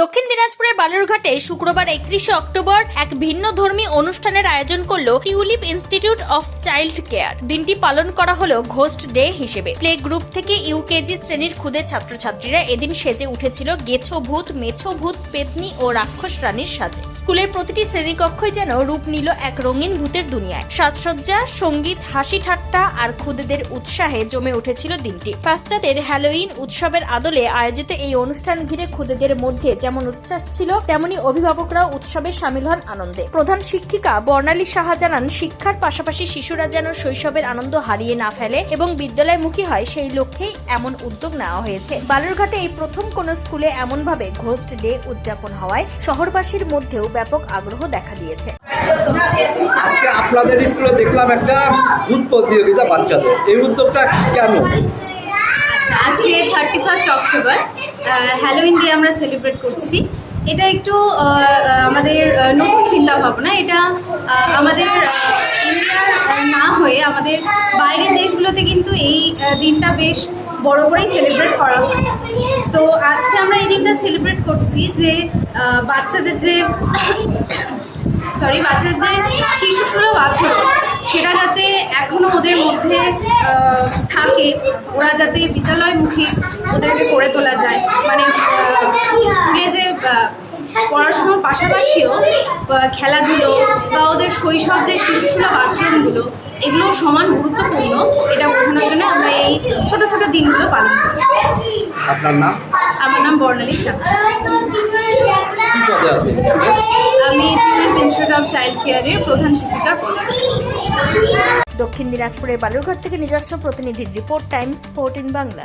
দক্ষিণ দিনাজপুরের বালুরঘাটে শুক্রবার একত্রিশে অক্টোবর এক ভিন্ন ধর্মী অনুষ্ঠানের আয়োজন করল Tulip Institute of Child Care. দিনটি পালন করা হলো ঘোস্ট ডে হিসেবে। প্লে গ্রুপ থেকে ইউকেজি শ্রেণির ক্ষুদে ছাত্রছাত্রীরা এদিন সেজে উঠেছিল গেছো ভূত মেছো ভূত পেতনি ও রাক্ষস রানীর সাজে। স্কুলের প্রতিটি শ্রেণীকক্ষই যেন রূপ নিল এক রঙিন ভূতের দুনিয়ায়। সাজসজ্জা, সংগীত, হাসি ঠাট্টা আর ক্ষুদেদের উৎসাহে জমে উঠেছিল দিনটি। পাশ্চাত্যের হ্যালোইন উৎসবের আদলে আয়োজিত এই অনুষ্ঠান ঘিরে ক্ষুদেদের মধ্যে যেমন উচ্ছ্বাস ছিল তেমনি অভিভাবকরাও উৎসবে সামিল হন আনন্দে। প্রধান শিক্ষিকা বর্ণালী সাহা জানান শিক্ষার পাশাপাশি শিশুরা যেন শৈশবের আনন্দ হারিয়ে না ফেলে এবং বিদ্যালয়মুখী হয় সেই লক্ষ্যেই এমন উদ্যোগ নেওয়া হয়েছে। বালুরঘাটে এই প্রথম কোন স্কুলে এমনভাবে ঘোস্ট ডে উদযাপন হওয়ায় শহরবাসীর মধ্যেও ব্যাপক আগ্রহ দেখা দিয়েছে। আজকে আপনাদের স্কুলে দেখলাম একটা ভূত প্রতিযোগিতা বাচ্চাদের। এই উদ্যোগটা কেন? আচ্ছা আজকে thirty first October Halloween day আমরা সেলিব্রেট করছি। এটা একটু আমাদের নতুন চিন্তা ভাবনা। এটা আমাদের ইন্ডিয়ার না হয়ে আমাদের বাইরের দেশগুলোতে কিন্তু এই দিনটা বেশ বড় করেই সেলিব্রেট করা হয়। তো আজকে আমরা এই দিনটা সেলিব্রেট করছি যে বাচ্চাদের যে সরি বাচ্চাদের যে শিশু সুলভ আচরণ, সেটা যাতে এখনও ওদের মধ্যে থাকে, ওরা যাতে বিদ্যালয়মুখী ওদেরকে করে তোলা যায় মানে আহ, স্কুলে যে আহ, পড়াশোনার পাশাপাশিও খেলাধুলো বা ওদের শৈশব যে শিশু সুলভ আচরণগুলো এগুলো সমান গুরুত্বপূর্ণ। এটা বোঝানোর জন্য আমরা এই ছোট ছোট দিনগুলো পালন করি। আপনার নাম? আমার নাম বর্ণালী আমি ইনস্টিটিউট অফ চাইল্ড কেয়ারের প্রধান শিক্ষিকার পদে দক্ষিণ দিনাজপুরের বালুরঘাট থেকে নিজস্ব প্রতিনিধির রিপোর্ট টাইমস ফোরটিন বাংলা।